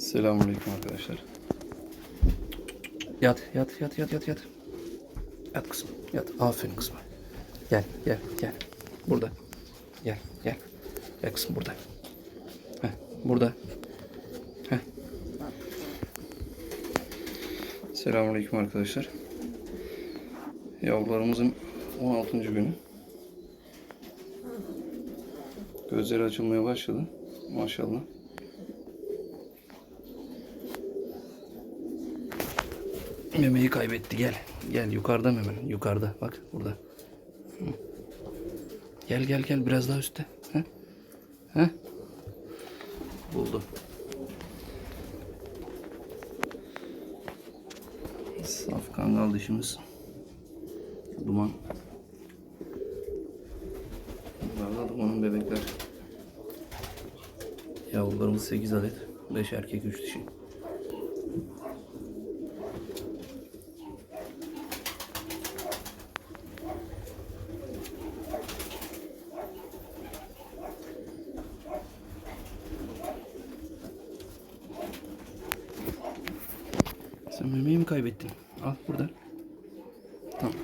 Selamünaleyküm arkadaşlar. Yat, yat, yat, yat, yat, yat. Yat kızım, yat. Aferin kızım. Gel, gel, gel. Burada. Gel, gel. Gel kızım burada. Heh, burada. Heh. Selamünaleyküm arkadaşlar. Yavrularımızın 16. günü. Gözleri açılmaya başladı. Maşallah. Memeyi kaybetti gel. Gel yukarıda memen. Yukarıda bak burada. Gel gel gel biraz daha üstte. He? He? Buldu. Saf kangal dişimiz. Duman. Bunlar da dumanın bebekler. Yavrularımız 8 adet. 5 erkek 3 dişi. Sen memeyi mi kaybettin? Al burada. Tamam.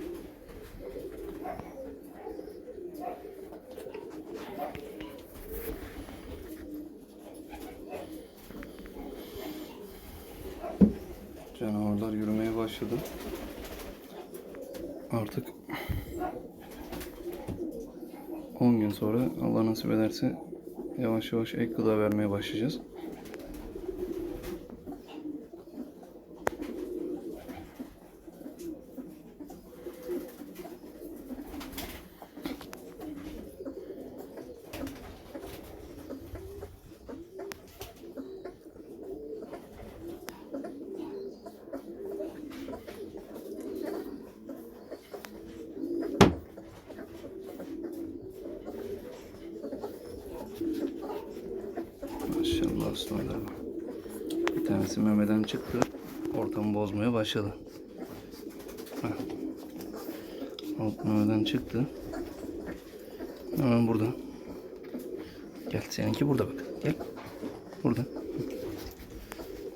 Canavarlar yürümeye başladı. Artık 10 gün sonra Allah nasip ederse yavaş yavaş ek gıda vermeye başlayacağız. Maşallah aslanlar. Bir tanesi memeden çıktı. Ortamı bozmaya başladı. Heh. Alt memeden çıktı. Hemen burada. Gel seninki burada bak. Gel. Burada.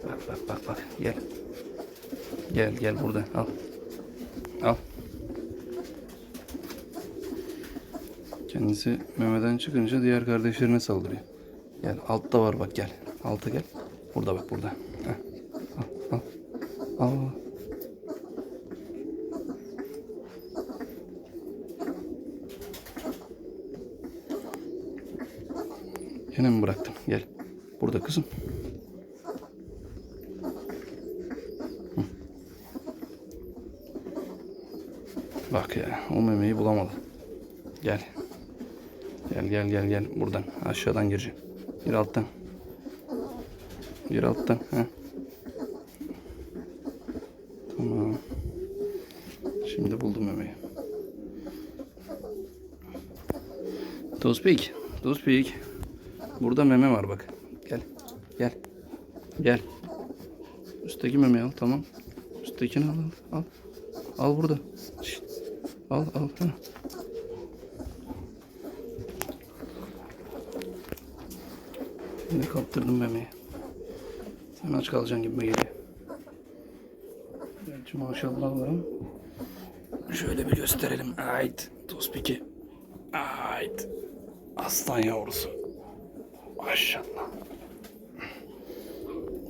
Bak bak bak bak. Gel. Gel gel burada. Al. Al. Kendisi memeden çıkınca diğer kardeşlerine saldırıyor. Gel altta var bak gel. Alta gel. Burada bak burada. Heh. Al al. Al. Yine mi bıraktım? Gel. Burada kızım. Hı. Bak ya o memeyi bulamadı. Gel. Gel gel gel gel buradan aşağıdan gireceğim. Gir alttan. Gir alttan. Heh. Tamam. Şimdi buldum memeyi. Tuzpik. Tuzpik. Burada meme var bak. Gel. Gel. Gel. Üstteki memeyi al tamam. Üsttekini al al. Al, al burada. Şişt. Al al. Heh. Yine kaptırdım memeyi. Sen aç kalacaksın gibi geliyor. Evet, maşallah var. Şöyle bir gösterelim. Ait. Tospiki. Ait. Aslan yavrusu. Maşallah.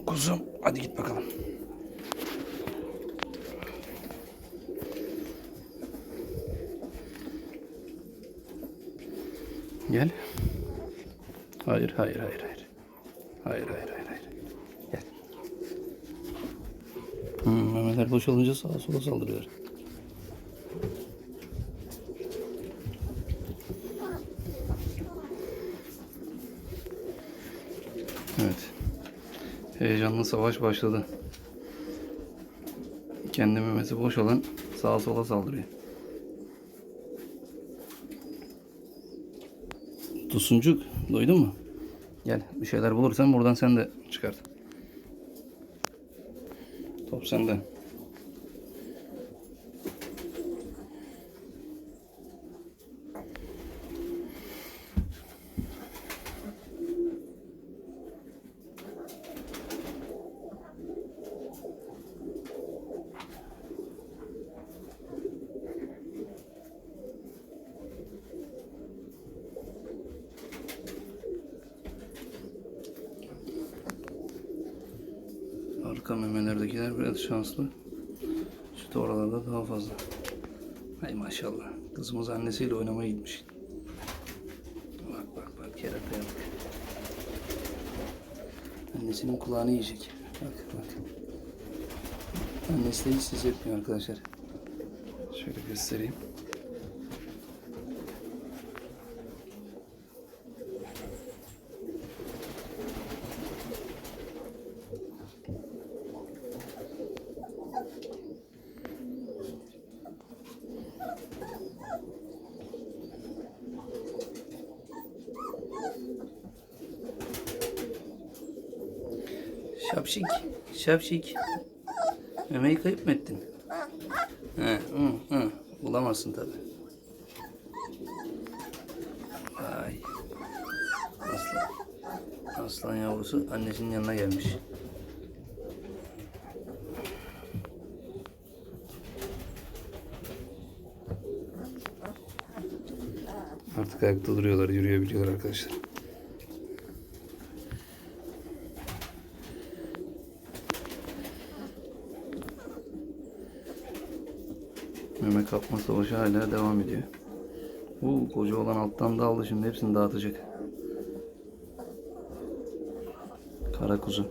Kuzum hadi git bakalım. Gel. Hayır, hayır, hayır, hayır. Hayır, hayır, hayır, hayır. Gel. Hmm, memeler boşalınca sağa sola saldırıyor. Evet. Heyecanlı savaş başladı. Kendi memesi boş olan sağa sola saldırıyor. Tusuncuk, duydun mu? Gel bir şeyler bulursan buradan sen de çıkart. Top sende. Memelerdekiler biraz şanslı. Süt oralarda daha fazla. Hay maşallah. Kızımız annesiyle oynamaya gitmiş. Bak bak bak kerataya bak. Annesinin kulağını yiyecek. Bak bak. Annesi de hiç ses etmiyor arkadaşlar. Şöyle göstereyim. Şapşik, şapşik. Memeyi kayıp mı ettin? He, hı, hı. Bulamazsın tabi. Vay. Aslan. Aslan yavrusu annesinin yanına gelmiş. Artık ayakta duruyorlar, yürüyebiliyorlar arkadaşlar. Meme kapma savaşı hala devam ediyor. Bu koca olan alttan da aldı şimdi hepsini dağıtacak. Kara kuzu.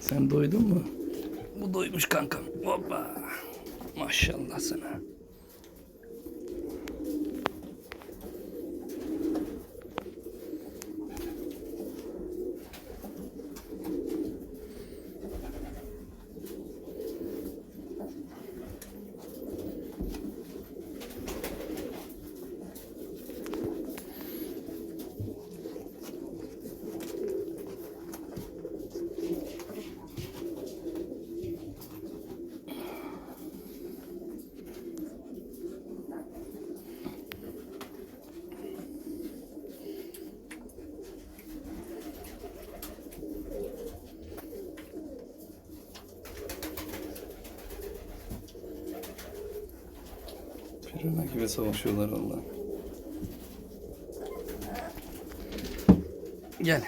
Sen doydun mu? Bu doymuş kankam. Hoppa. Maşallah sana. Pirana gibi savaşıyorlar valla. Gel.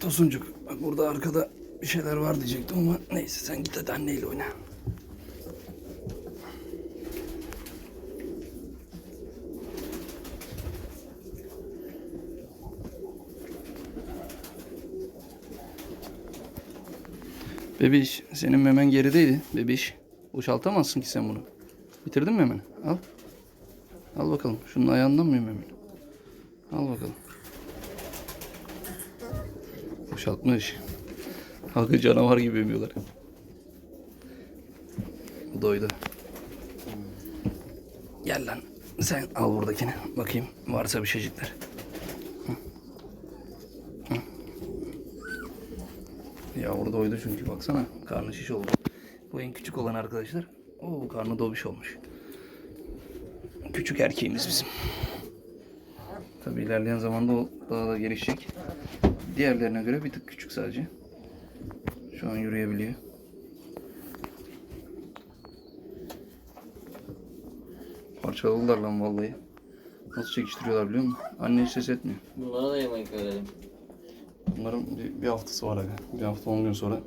Tosuncuk. Bak burada arkada bir şeyler var diyecektim ama neyse sen git hadi anneyle oyna. Bebiş, senin memen gerideydi. Bebiş, boşaltamazsın ki sen bunu. Bitirdin mi memeni? Al. Al bakalım. Şunun ayağından mı memen? Al bakalım. Boşaltmış. Halkı canavar gibi emiyorlar. Doydu. Gel lan. Sen al buradakini. Bakayım varsa bir şeycikler. Yavru doydu çünkü baksana. Karnı şiş oldu. Bu en küçük olan arkadaşlar. Oo karnı dobiş olmuş. Küçük erkeğimiz bizim. Tabi ilerleyen zamanda o daha da gelişecek. Diğerlerine göre bir tık küçük sadece. Şu an yürüyebiliyor. Parçaladılar lan vallahi. Nasıl çekiştiriyorlar biliyor musun? Anne hiç ses etmiyor. Bunlara da yemek verelim. Bunların bir, bir haftası var aga. Bir hafta 10 gün sonra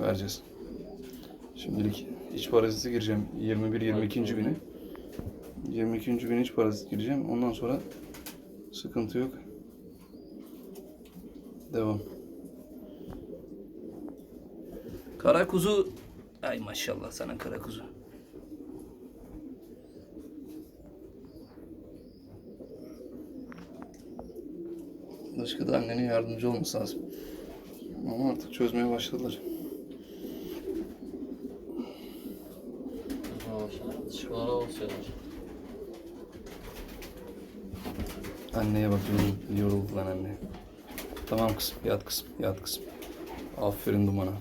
vereceğiz. Şimdilik iç parazite gireceğim 21-22. günü. 22. gün iç parazit gireceğim. Ondan sonra sıkıntı yok. Devam. Kara kuzu. Ay maşallah sana kara kuzu. Başka da annenin yardımcı olması lazım. Ama artık çözmeye başladılar. Anneye bak yorul- yoruldu lan anne. Tamam kızım yat kızım yat kızım. Aferin dumana.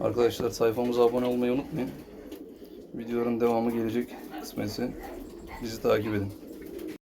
Arkadaşlar sayfamıza abone olmayı unutmayın. Videoların devamı gelecek kısmetse bizi takip edin.